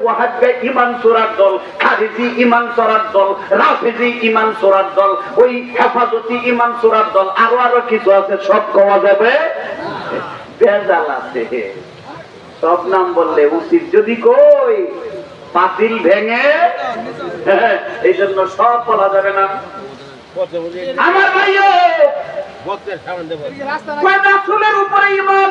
ওয়াহাববে ইমান চোরার দল খারিজি ইমান চোরার দল রাফেজি ইমান চোরার দল ওই হেফাজতি ইমান চোরার দল আরও আরও কিছু আছে সব কমা যাবে? বেজাল আছে। সব নাম বললে উচিত। যদি কই পাতিল ভেঙে এই জন্য সব বলা যাবে না। আমার ভাইও রাসূলের উপরে ঈমান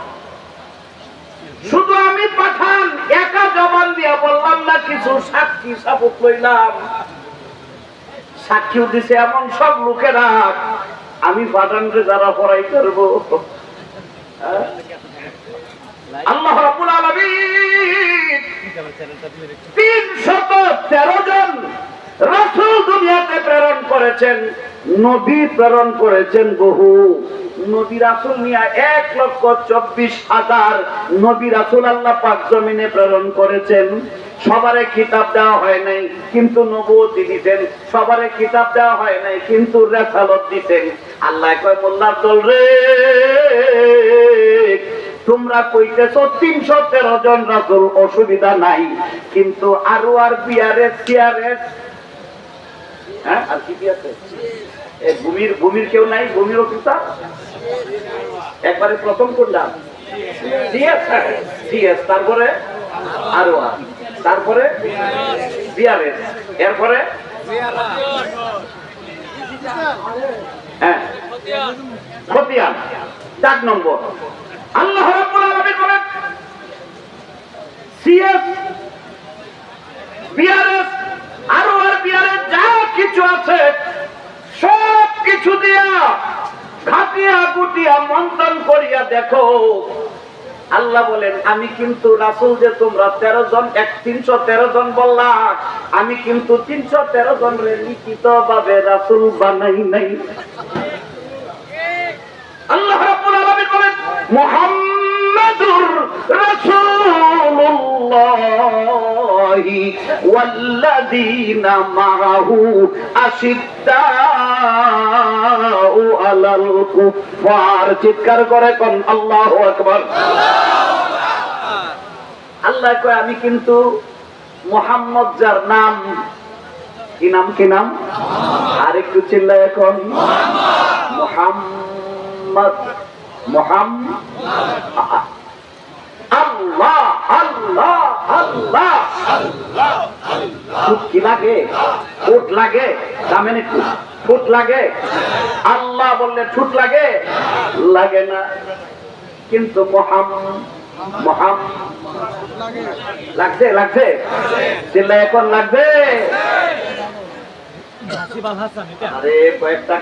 শুধু আমি পাঠান, একা জবান দিয়া বললাম না, কিছু সাক্ষী সাবুক লইলাম। সাক্ষীও দিছে এমন সব লোকেরা, আমি পাঠানকে যারা পড়াই করব। হ্যাঁ? আল্লাহ রাব্বুল আলামিন তিনশত তেরো জন রাসূল দুনিয়াতে প্রেরণ করেছেন। নবী প্রেরণ করেছেন বহু। নবী রাসূল নিয়ে এক লক্ষ চব্বিশ হাজার নবী রাসূল আল্লাহ পাক জমিনে প্রেরণ করেছেন। সবারে কিতাব দেওয়া হয় নাই, কিন্তু নবুয়তি দিতেন সবারে কিতাব দেওয়া হয় নাই, কিন্তু রেসালত দিতেন আল্লাহ কয়, মোল্লার দল রে, তোমরা কইতেছ তিনশো তেরো জন রাসূল অসুবিধা নাই, কিন্তু আরও আর বিআরএস সিআরএস হ্যাঁ আর কি আছে? ভূমির ভূমির কেউ নাই ভূমির অফিসার একবারে প্রথম সিএস সিএস তারপরে আরও তারপরে বিআরএস এরপরে হ্যাঁ খতিয়ান। চার নম্বর। আল্লাহ রাব্বুল আলামিন সিএস বিআরএস আরও আর বিআরএস যা কিছু আছে সব বলেন, আমি কিন্তু রাসুল যে তোমরা তেরো জন, এক তিনশো তেরো জন বললা, আমি কিন্তু তিনশো তেরো জন লিখিত ভাবে রাসুল বানাই নাই। আল্লাহ মুহাম্মাদুর রাসূলুল্লাহি ওয়াল্লাযীনা মাআহু আশিদ্দাউ আলাল কুফার চিৎকার করে কোন, আল্লাহু আকবার। আল্লাহ কয়, আমি কিন্তু মোহাম্মদ যার নাম। কি নাম কি নাম? আর একটু চিল্লায় এখন মোহাম্মদ। মোহাম্মদ। আল্লাহ আল্লাহ আল্লাহ। কি লাগে? ফুট লাগে? দামেন ফুট লাগে? আল্লাহ বললে ঠুট লাগে? লাগে না। কিন্তু মহাম মহাম। লাগছে লাগছে? চিল্লা এখন লাগছে? আরে, কয়েকটা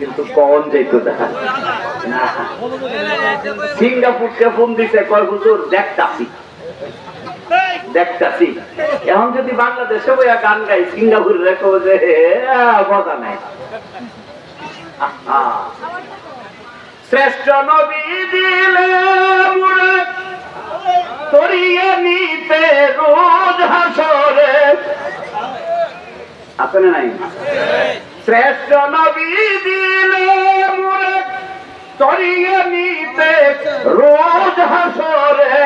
কিন্তু কন সিঙ্গাপুরকে ফোন দিছে, কয়, হুজুর, দেখতাছি। দেখতাছি। এখন যদি বাংলাদেশে বইয়া গান গাই সিঙ্গাপুর যে মজা নাই। শ্রেষ্ঠ নবী তরিয়ে নিতে রোজ হাসরে। আছে না নাই। শ্রেষ্ঠ নবী দিলে মুরে তরিয়ে নিতে রোজ হাসরে।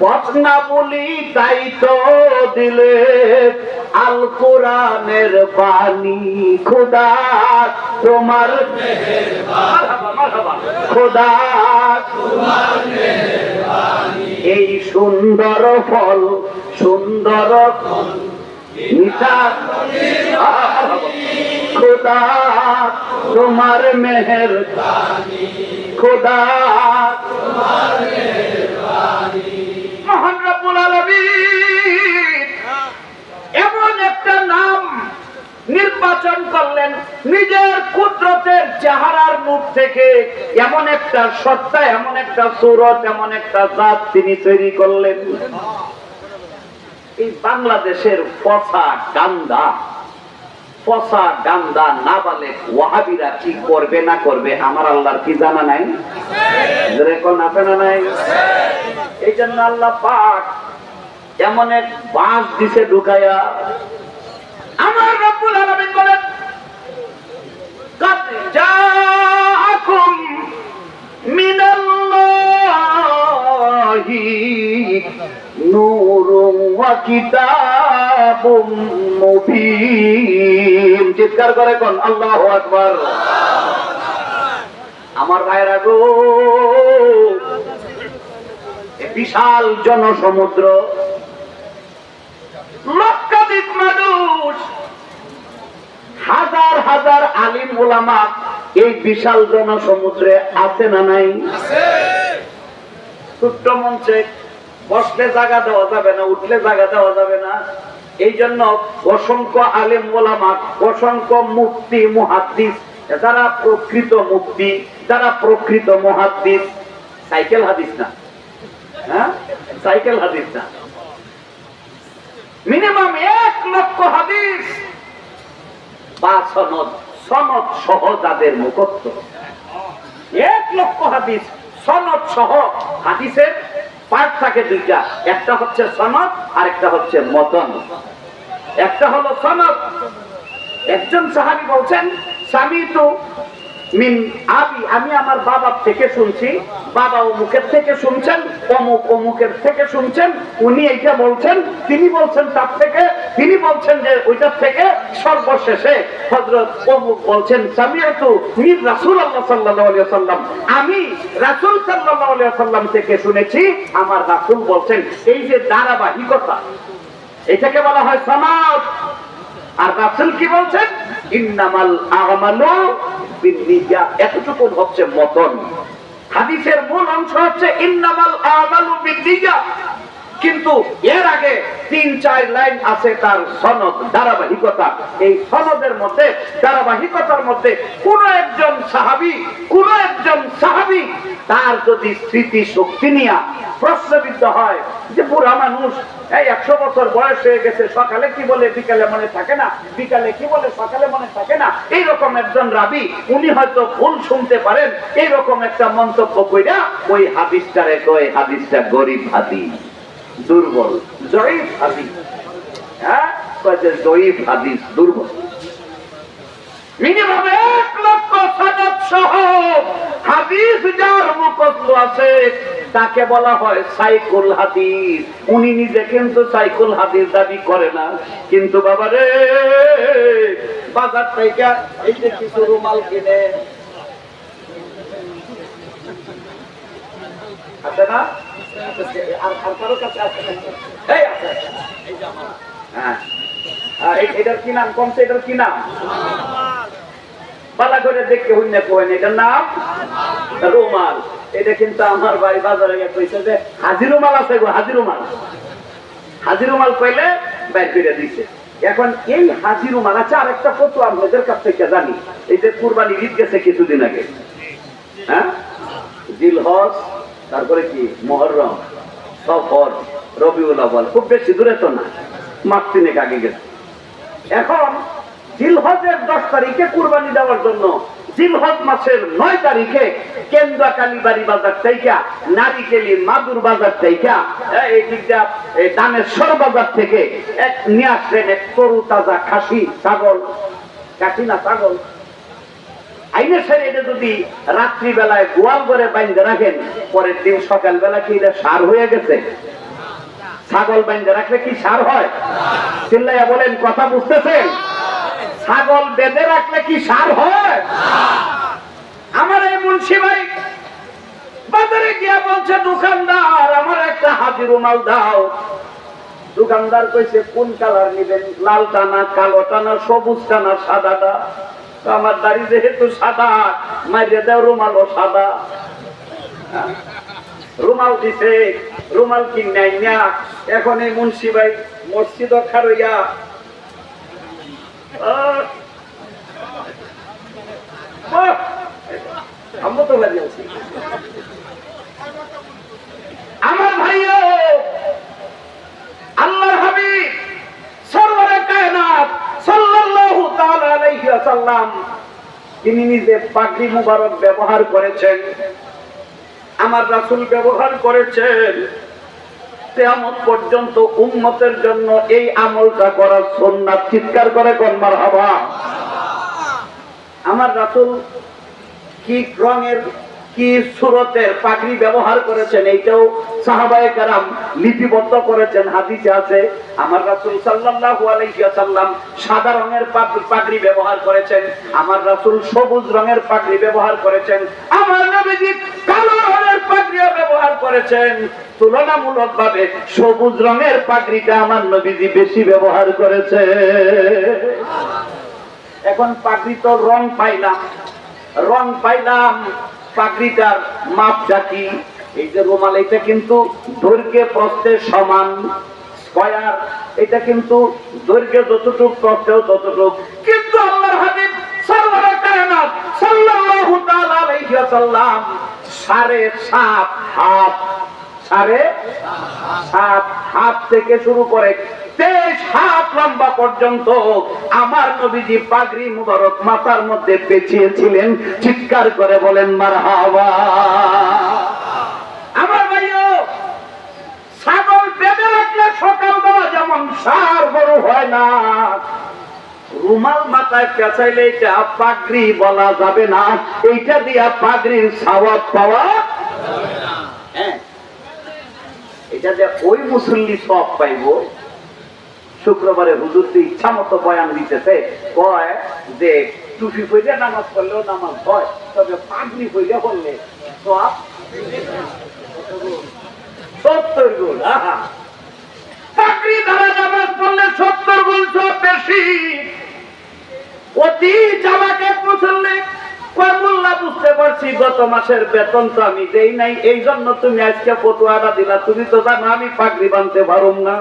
পটনা বলি তো দিলে আল কোরআনের বাণী খুদা, তোমার। খোদা এই সুন্দর ফল, সুন্দর মিঠা খোদা, তোমার মেহের খোদা। মহান এমন একটা নাম নির্বাচন করলেন নিজের কুদরতের চেহারার মুখ থেকে। এমন একটা সত্তা, এমন একটা সুরত, এমন একটা জাত তিনি তৈরি করলেন। এই বাংলাদেশের পচা গান্দা পচা গান্দা নাবালে ওয়াহাবিরা কি করবে না করবে আমার আল্লাহর কি জানা নাই যেরকম আছে না নাই এই জন্য আল্লাহ পাক এমন এক বাঁশ দিছে ঢুকাইয়া আমার রব্বুল আলামিন বলেন قد جاءكم من الله نور চিৎকার করে কোন? আল্লাহ আকবর। আমার ভাইরা গো বিশাল জনসমুদ্র। লক্ষাধিক মানুষ হাজার হাজার আলিম ওলামা এই বিশাল জনসমুদ্রে আছে না নাই? ছোট্ট মঞ্চে বসলে জায়গা দেওয়া যাবে না, উঠলে জায়গা দেওয়া যাবে না। এই জন্য অসংখ্য আলিম ওলামা, অসংখ্য মুক্তি মুহাদ্দিস, যারা প্রকৃত মুক্তি যারা প্রকৃত মুহাদ্দিস, সাইকেল হাদিস না। হ্যাঁ? সাইকেল হাদিস না। মিনিমাম এক লক্ষ হাদিস। বা সনদ সনদ সহ যাদের মুখত্ব এক লক্ষ হাদিস, সনদ সহ হাদিসের পার্ট থাকে দুইটা। একটা হচ্ছে সনদ আর একটা হচ্ছে মতন। একটা হলো সনদ। একজন সাহাবি বলছেন, স্বামী তো আমি আমার বাবার থেকে শুনছি, বাবা অমুকের থেকে শুনছেন, অমুক অমুকের থেকে শুনছেন, উনি এইটা বলছেন, তিনি বলছেন তার থেকে, তিনি বলছেন যে ওইটার থেকে সর্বশেষে হজরত অমুক বলছেন সামিয়াতু মির রাসূল আল্লাহ সাল্লাম আমি রাসূল সাল্লাল্লাহু আলাইহি সাল্লাম থেকে শুনেছি, আমার রাসুল বলছেন, এই যে ধারাবাহিকতা, এটাকে বলা হয় সমাজ আর রাসুল কি বলছেন? ইন্নামাল আমালু বিন্নিয়া এতটুকু হচ্ছে মতন। হাদিসের মূল অংশ হচ্ছে ইন্নামাল আমালু বিন্নিয়া কিন্তু এর আগে তিন, চার লাইন আছে তার সনদ, ধারাবাহিকতা। এই সনদের মধ্যে, ধারাবাহিকতার মধ্যে কোন একজন সাহাবি, কোন একজন সাহাবি তার যদি স্মৃতি শক্তি নিয়ে প্রশ্নবিদ্ধ হয় যে বুড়া মানুষ, এই একশো বছর বয়স হয়ে গেছে, সকালে কি বলে, বিকালে মনে থাকে না, বিকালে কি বলে, সকালে মনে থাকে না, এইরকম একজন রাবি, উনি হয়তো ভুল শুনতে পারেন, এইরকম একটা মন্তব্য কইরা ওই হাদিসটারে কয় হাদিসটা গরিব হাদিস। দুর্বল। জয়ীফ হাদিস। হ্যাঁ? আছে, তাকে বলা হয় সাইকুল হাদিস। উনি নিজে কিন্তু সাইকুল হাদিস দাবি করে না। কিন্তু বাবা রে বাজার থেকে এই যে কিছু রুমাল কিনে আছে হ্যাঁ। এটার কি নাম? কমছে এটার কি নাম? দেখতে হইনে এটার নাম? রুমাল। এটা কিন্তু আমার বাজারে রুমাল আছে গো হাজি রুমাল হাজি রুমাল কইলে বাইর করে দিছে। এখন এই হাজি রুমাল আছে আর একটা ফটো আপনাদের কাছ থেকে জানি। এই যে কুরবানি ঈদ গেছে কিছুদিন আগে। হ্যাঁ? জিলহজ তারপরে কি? মহরম সফর, রবিউল আওয়াল খুব বেশি দূরে তো না। মাস তিনেক আগে গেছে। এখন জিলহজের দশ তারিখে কুরবানি দেওয়ার জন্য জিলহজ মাসের নয় তারিখে কেন্দ্রা কালীবাড়ি বাজার থেকে নারিকেলি মাদুর বাজার থেকে এই দিকটা এই দানেশ্বর বাজার থেকে এক নিয়ে আসলেন এক তরু তাজা খাসি, ছাগল। খাসি না ছাগল? আইনে সেরে এটা যদি রাত্রিবেলায় গোয়াল করে বাইন্ধে রাখেন, পরের দিন সকালবেলা কি এটা সার হয়ে গেছে? ছাগল বাইন্ধে রাখলে কি সার হয়? চিল্লাইয়া বলেন, কথা বুঝতেছেন? ছাগল বেঁধে রাখলে কি সার হয়? আমার এই মুন্সি ভাই বাজারে গিয়া বলছে, দোকানদার, আমার একটা হাজির রুমাল দাও। দোকানদার কইছে, কোন কালার নিবেন? লাল টানা, কালো টানা, সবুজ টানা, সাদাটা। আমার দাড়ি যেহেতু সাদা, মাইরে দেও রুমালও সাদা। হ্যাঁ? রুমাল দিছে, রুমাল কি নাই না? এখন এই মুন্সি ভাই মসজিদ খারইয়া আমরা তো আছি। আমার ভাইও আল্লাহর হাবিব সর্বরে কায়নাত সাল্লাল্লাহু তাআলা তিনি নিজে পাখি মুবারক ব্যবহার করেছেন। আমার রাসুল ব্যবহার করেছেন। তেমন পর্যন্ত উন্মতের জন্য এই আমলটা করার সন্ন্যাস চিৎকার করে কন্মার হবা আমার রাসুল কি রঙের কি সুরতের পাগড়ি ব্যবহার করেছেন এইটাও সাহাবায়ে কারাম লিপিবদ্ধ করেছেন, হাদিসে আছে। আমার রাসূল সাল্লাল্লাহু আলাইহি সাদা রঙের পাগ- পাগড়ি ব্যবহার করেছেন, আমার রাসূল সবুজ রঙের পাগড়ি ব্যবহার করেছেন, আমার নবীজি কালো রঙের পাগড়িও ব্যবহার করেছেন। তুলনামূলকভাবে সবুজ রঙের পাগড়িটা আমার নবীজি বেশি ব্যবহার করেছে এখন পাগড়ি তো রং পাইলাম রং পাইলাম। পাগড়িটার মাপটা কি এই যে রুমাল, এটা কিন্তু দৈর্ঘ্যে প্রস্থের সমান। স্কয়ার, এটা কিন্তু দৈর্ঘ্যে যতটুক প্রস্থেও ততটুক। কিন্তু আল্লাহর হাবিব সাল্লাল্লাহু তাআলা আলাইহি ওয়াসাল্লাম, সাড়ে সাত হাত, সাড়ে সাত হাত থেকে শুরু করে লম্বা পর্যন্ত আমার নবীজি পাগড়ি মুবারক মাথার মধ্যে পেঁচিয়েছিলেন, চিৎকার করে বলেন মার হাওয়া আমার ভাইও, ছাগল রাখলে সকালবেলা যেমন সার বড় হয় না, রুমাল মাথায় পেঁচাইলে এটা পাগড়ি বলা যাবে না, এইটা দিয়া পাগড়ির সাওয়াব পাওয়া হ্যাঁ এটা যে ওই মুসল্লি সব পাইব। শুক্রবারে হুজুর তো ইচ্ছা মতো বয়ান দিতেছে। কয় যে, টুপি পইলে নামাজ পড়লেও নামাজ হয়, তবে পাগড়ি পইলে নামাজ পড়লে সত্তর গুণ বেশি। অতি মাসের বেতন তো আমি দেই নাই, এই জন্য তুমি আজকে ফটোয়াটা দিলা। তুমি তো জানো আমি পাগড়ি বানতে পারুম না।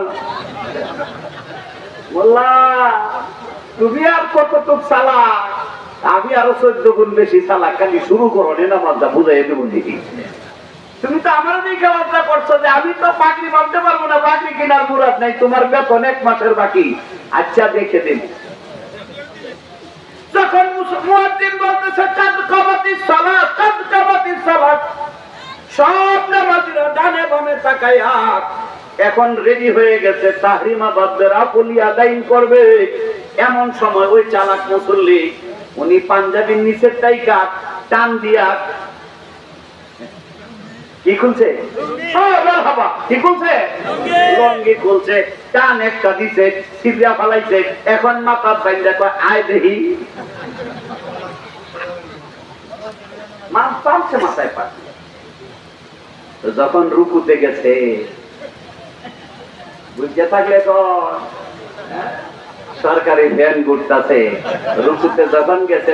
তুমি আর কতটুক চালা আমি আরও চোদ্দ গুণ বেশি চালা খালি শুরু করো, নে নামাজটা বুঝাই দেবো দেখি। তুমি তো আমার দিকে লজ্জা করছ যে আমি তো পাগড়ি বানতে পারব না, পাগড়ি কেনার মুরাদ নাই, তোমার বেতন এক মাসের বাকি। আচ্ছা দেখে দিন যখন মুয়াজ্জিন বলতেছে, কাদ কামাতিস সালাত, কাদ কামাতিস সালাত। সব নামাজিরা ডানে বামে তাকায়া এখন রেডি হয়ে গেছে, তাহরিমা বাদ্দের আপলি আদাইন করবে। এমন সময় ওই চালাক মুসল্লি, উনি পাঞ্জাবির নিচের টাইকা টান দিয়া কি খুলছে? কি খুলছে? লঙ্গি খুলছে, টান তো যখন রুকুতে গেছে থাকলে হ্যাঁ, সরকারি ভ্যান ঘুরতেছে রুকুতে যখন গেছে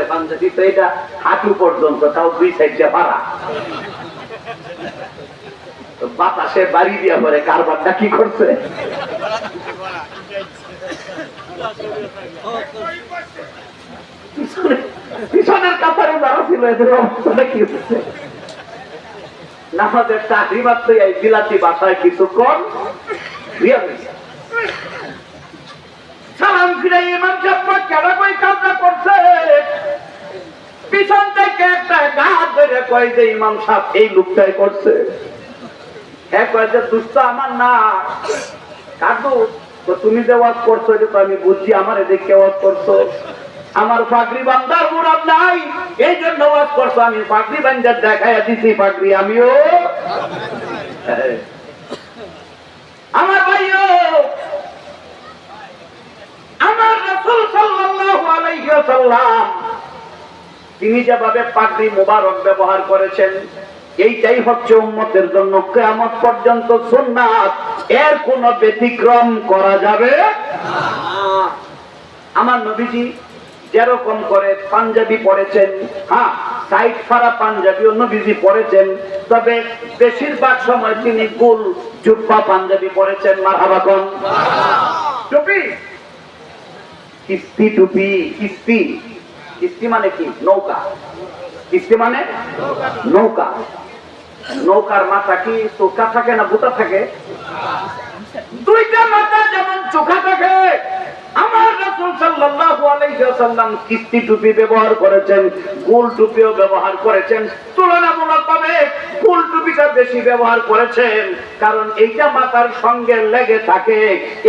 তো এটা হাঁটু পর্যন্ত তাও দুই সাইডে পারা বাতাসে বাড়ি দিয়া পরে কারবারটা কি করছে? পিছনের কাতারে ছিল এদের অবস্থাটা কি হচ্ছে? চাকরি মাত্র এই বিলাতি বাসায় কিছুক্ষণ সালাম ইমাম সাহেব, কেন কই করছে? পিছন থেকে একটা ধরে যে, ইমাম সাহেব, এই লোকটাই করছে। হ্যাঁ কয় যে, দুষ্ট আমার না। তো তুমি যে ওয়াজ করছ, এটা তো আমি বুঝছি, আমার এদিকে ওয়াজ করছ। আমার পাগড়ি বান্দার মুরাদ নাই। এই জন্য ওয়াজ করছ, আমি পাগড়ি বান্দার দেখাইয়া দিছি পাগড়ি আমিও। আমার ভাইও আমার রাসূল সাল্লাল্লাহু আলাইহি ওয়াসাল্লাম। তিনি যেভাবে পাগড়ি মোবারক ব্যবহার করেছেন এইটাই হচ্ছে উম্মতের জন্য কেয়ামত পর্যন্ত সুন্নাত। এর কোনো ব্যতিক্রম করা যাবে আমার নবীজি যেরকম করে পাঞ্জাবি পড়েছেন হ্যাঁ সাইড ফারা পাঞ্জাবিও নবীজি পড়েছেন তবে বেশিরভাগ সময় তিনি গুল জুব্বা পাঞ্জাবি পড়েছেন মারহাবাগন টুপি? কিস্তি টুপি, কিস্তি। কিস্তি মানে কি? নৌকা। কিস্তি মানে? নৌকা। নৌকার মাথা কি চোখা থাকে না বুতা থাকে? দুইটা মাথা যেমন চোখা থাকে। আমার কিস্তি টুপি ব্যবহার করেছেন, গোল টুপিও ব্যবহার করেছেন। তুলনামূলকভাবে টুপিটা বেশি ব্যবহার করেছেন। কারণ এইটা মাথার সঙ্গে লেগে থাকে।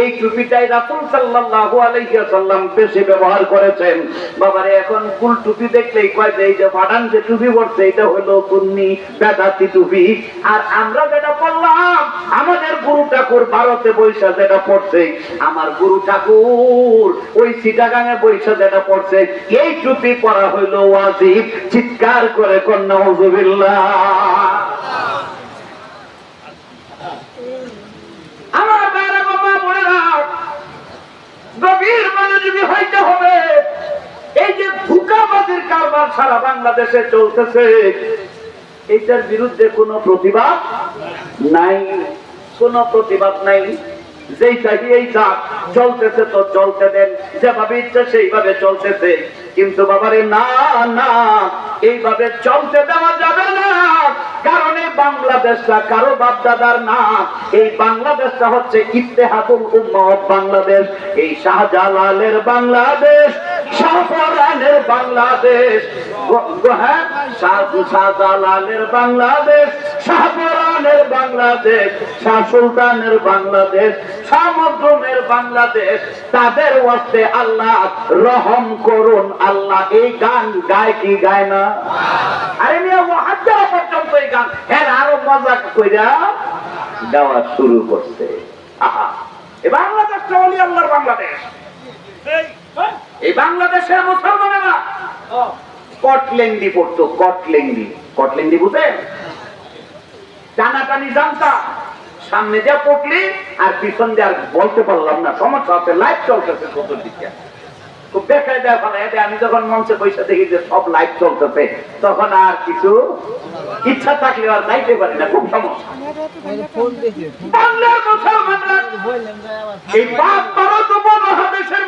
এই টুপিটাই রাসূল সাল্লাল্লাহু আলাইহি ওয়াসাল্লাম বেশি ব্যবহার করেছেন। বাবারে, এখন গোল টুপি দেখলেই কয় যে, এই যে ফাটান যে টুপি পড়ছে এটা হলো কুন্নি বেদাতি টুপি। আর আমরা যেটা পড়লাম আমাদের গুরু ঠাকুর ভারতে বৈশা যেটা পড়ছে আমার গুরু ঠাকুর ওই সিটাগাঙে বৈশা যেটা পড়ছে এই টুপি পরা হইল ওয়াজিব, চিৎকার করে কন্যা হুজুবিল্লাহ গভীর মনোযোগী হইতে হবে। এই যে ধোকাবাজির কারবার সারা বাংলাদেশে চলতেছে এইটার বিরুদ্ধে কোনো প্রতিবাদ নাই, কোনো প্রতিবাদ নাই। যেই এইটা এই চাপ চলতেছে তো চলতে দেন, যেভাবে ইচ্ছা সেইভাবে চলতেছে। কিন্তু বাবারে, না না, এইভাবে চলতে দেওয়া যাবে না। কারণ বাংলাদেশটা কারও বাপদাদার না। এই বাংলাদেশটা হচ্ছে ইত্তেহাদুল উম্মত বাংলাদেশ। এই শাহজালালের বাংলাদেশ, শাহপরানের বাংলাদেশ। হ্যাঁ? শাহজালালের বাংলাদেশ শাহপরানের বাংলাদেশ শাহ সুলতানের বাংলাদেশ শাহ মখদুমের বাংলাদেশ তাদের ওয়াস্তে আল্লাহ রহম করুন। আল্লাহ এই গান গায় কি গায় না? আরে মিয়া পর্যন্ত এই গান হ্যাঁ আরও মজা কইরা গাওয়া শুরু করছে। আহা এই বাংলাদেশটা অলি আল্লাহর বাংলাদেশ। এই বাংলাদেশের মুসলমানেরা কটলেন্ডি পড়তো কটলেন্ডি কটলেন্ডি বুঝেন? টানাটানি জানতা সামনে যা পড়লি আর পিছন দিয়ে আর বলতে পারলাম না। সমস্যা হচ্ছে লাইভ চলতেছে চতুর্দিকে। খুব ভালো। এতে আমি যখন মঞ্চে পয়সা দেখি যে সব লাইভ চলতেছে, তখন আর কিছু ইচ্ছা থাকলে আর যাইতে পারি না। খুব সমস্যা।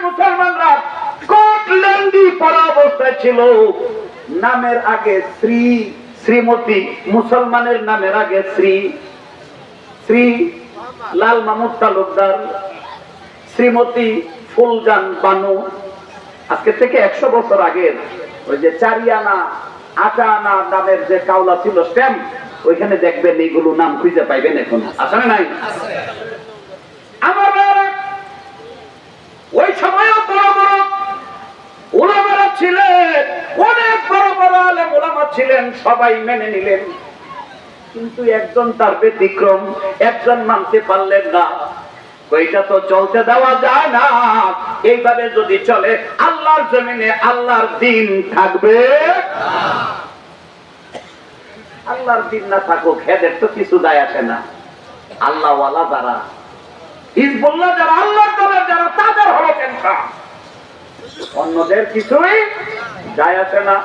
মুসলমানরা মুসলমানরা ছিল। নামের আগে শ্রী শ্রীমতী মুসলমানের নামের আগে শ্রী শ্রী লাল মামুদ তালুকদার শ্রীমতী ফুলজান বানু আজকে থেকে একশো বছর আগের ওই যে চারিয়ানা আটা আনা নামের যে কাউলা ছিল স্ট্যাম্প ওইখানে দেখবেন এইগুলো নাম খুঁজে পাইবেন এখন। আসলে নাই? আমার বাবারা, ওই সময়ও বড় বড় ওলামারা ছিলেন অনেক বড় বড় আলেম ওলামা ছিলেন সবাই মেনে নিলেন। কিন্তু একজন তার ব্যতিক্রম, একজন মানতে পারলেন না। ওইটা তো চলতে দেওয়া যায় না। এইভাবে যদি চলে, আল্লাহর জমিনে আল্লাহর দিন থাকবে। আল্লাহর দিন না থাকুক, হেদের তো কিছু দায় আসে না। আল্লাহওয়ালা যারা, হিজবুল্লাহ যারা আল্লাহ দলের যারা, তাদের হলো টেনশন। অন্যদের কিছুই যায় আসে না।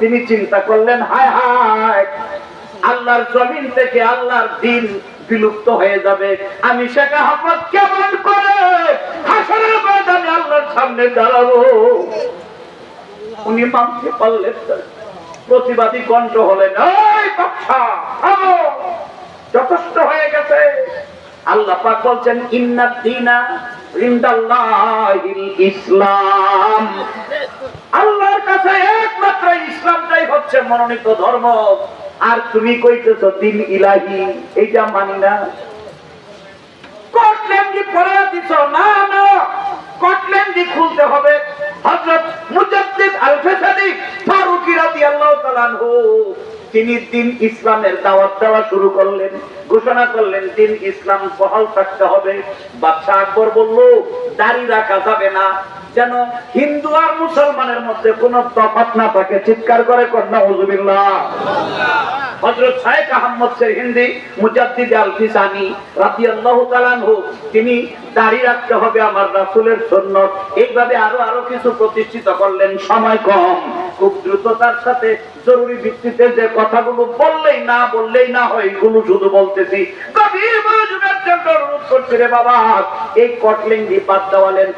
তিনি চিন্তা করলেন, হায় হায়, আল্লাহর জমিন থেকে আল্লাহর দিন বিলুপ্ত হয়ে যাবে। আমি শেখ আহমদ কেমন করে হাসরের ময়দানে আল্লাহর সামনে দাঁড়াবো? উনি মানতে পারলেন প্রতিবাদী কণ্ঠ হলেন, এই বাচ্চা যথেষ্ট হয়ে গেছে। আল্লাহ পাক বলছেন ইন্নাদ দিনা ইসলাম। আল্লাহর কাছে একমাত্র ইসলামটাই হচ্ছে মনোনীত ধর্ম। আর তুমি কইতেছো, দিন ইলাহি এইটা মানি না। কটল্যান্ডি পরে দিছ, না না খুলতে হবে। হযরত মুজাদ্দিদ আল ফারুকি রাদিয়াল্লাহু তাআলা তিনি দিন ইসলামের দাওয়াত দেওয়া শুরু করলেন, ঘোষণা করলেন দিন ইসলাম বহাল থাকতে হবে। বাদশাহ আকবর বলল, দাড়ি রাখা যাবে না। যেন হিন্দু আর মুসলমানের মধ্যে কোনো তফাত না থাকে। চিৎকার করে কন্যা, হুজুবিল্লাহ। হযরত শাইখ আহমদ সে হিন্দি মুজাদ্দিদ আল ফিসানি রাদিয়াল্লাহু তাআলা আনহু, তিনি দাড়ি রাখতে হবে আমার রাসূলের সুন্নাত। এইভাবে আরও আরও কিছু প্রতিষ্ঠিত করলেন, সময় কম। খুব দ্রুততার সাথে জরুরি ভিত্তিতে যে কথাগুলো বললেই না বললেই না হয়, এগুলো শুধু বলতেছি। গভীর মনোযোগের জন্য অনুরোধ করছি রে বাবা, এই কটলিঙ্গি বাদ দেওয়ালেন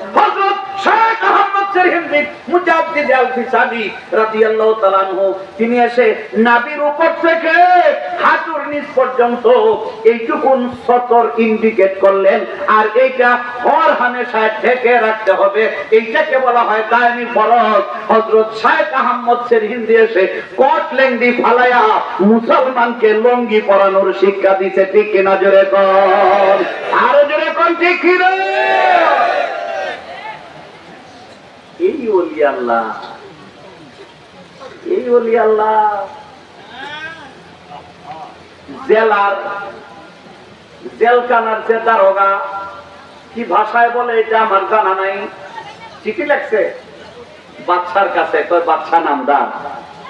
শেখ আহমদ আনহু, তিনি এসে নাবির উপর থেকে হাঁটুর নিচ পর্যন্ত সতর ইন্ডিকেট করলেন, আর এইটা হর ঢেকে রাখতে হবে। এইটাকে বলা হয় ফরজ। হিন্দি এসে কট ফালায়া মুসলমানকে লঙ্গি পরানোর শিক্ষা দিছে, ঠিক কিনা জোরে কর আরও জোরে কর ঠিক কিনা? এই ওলি আল্লাহ। এই ওলি আল্লাহ। জেলার জেলখানার যে দারোগা, কি ভাষায় বলে এটা আমার জানা নাই। চিঠি বাচ্চার কাছে কয় বাচ্চা নামদার,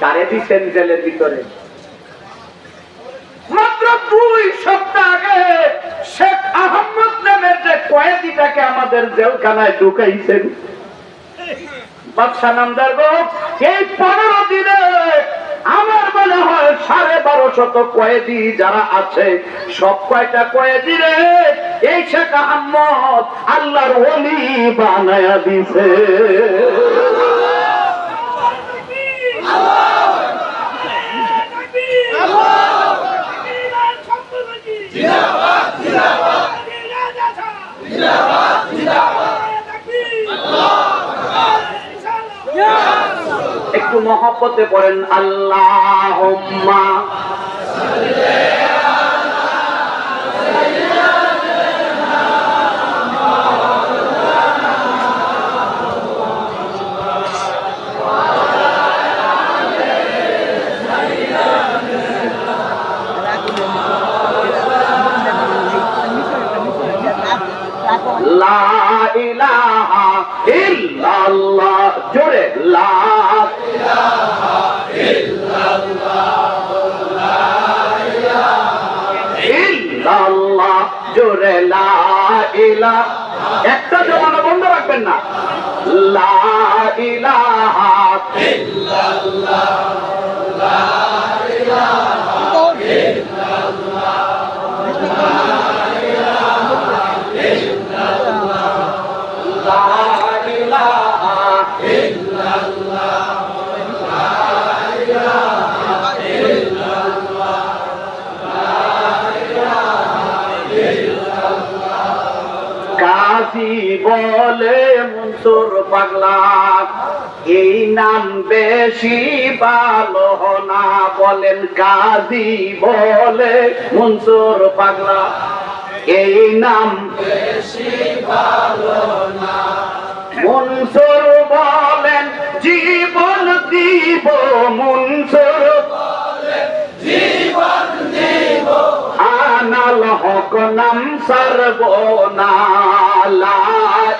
কারে দিচ্ছেন জেলের ভিতরে? মাত্র দুই সপ্তাহ আগে শেখ আহমদ নামের যে কয়েদিটাকে আমাদের জেলখানায় ঢুকাইছেন বাদশা নামদার এই পনেরো দিনে আমার মনে হয় সাড়ে বারো শত কয়েদি যারা আছে, সব কয়টা কয়েদি রে? এই শেখ আহমদ আল্লাহর ওলি বানায়া দিছে। একটু মহব্বতে পড়েন আল্লাহ লা ইলাহা ইল্লাল্লাহ। জোরে লা ইলা একটা জমানো বন্ধ রাখবেন না। লা বলে মনসুর পাগলা। এই নাম বেশি ভালো না, বলেন কাজী বলে মনসুর পাগলা। এই নাম বেশি ভালো না। মনসুর বলেন, জীবন দিব মনসুর। আনাল হক নাম সর্বনা